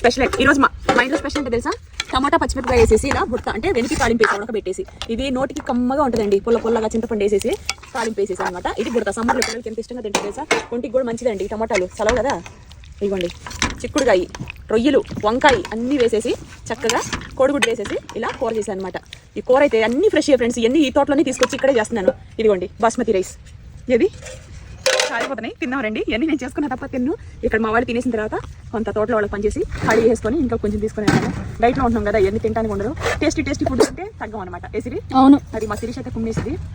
Special ఈ రోజు మా ఇంట్లో స్పెషల్ అంటే తెలుసా? టమాటా పచ్చిమిరపకాయ వేసేసి ఇలా బుట్ట అంటే వెనక్కి తాలింపు వేసి పెట్టేసి ఇది నోటికి కమ్మగా ఉంటుందండి పుల్ల పుల్లగా చింతపండు వేసేసి తాలింపు వేసేసి అనమాట ఇది బుడత సమ్మర్లో పిల్లలకి ఎంత ఇష్టంగా తింటారు తెలుసా? ఒంటికి కూడా మంచిదండి టమాటాలు. సెలవు కదా? ఇవ్వండి. చిక్కుడుకాయ రొయ్యలు వంకాయ అన్నీ వేసేసి చక్కగా కోడిగుడ్డు వేసేసి ఇలా కూర చేశాను అనమాట ఈ కూర అయితే అన్ని ఫ్రెష్ ఫ్రెండ్స్ ఇవన్నీ ఈ తోటలోనే తీసుకొచ్చి ఇక్కడే చేస్తున్నాను. ఇదిగోండి బాస్మతి రైస్. ఏది? కాలిపోతున్నాయి తిన్నాం రండి. ఇవన్నీ నేను చేసుకున్న తప్ప తిన్ను. ఇక్కడ మా వాళ్ళు తినేసిన తర్వాత కొంత తోటలో వాళ్ళకి పనిచేసి ఖాళీ చేసుకొని ఇంకా కొంచెం తీసుకుని డైట్లో ఉంటున్నాం కదా ఇవన్నీ తినడానికి ఉండదు. టేస్టీ టేస్టీ ఫుడ్ అంటే తగ్గం అనమాట ఏసిరి అవును. అది మా సిరీష్ అయితే కుమ్మేసింది.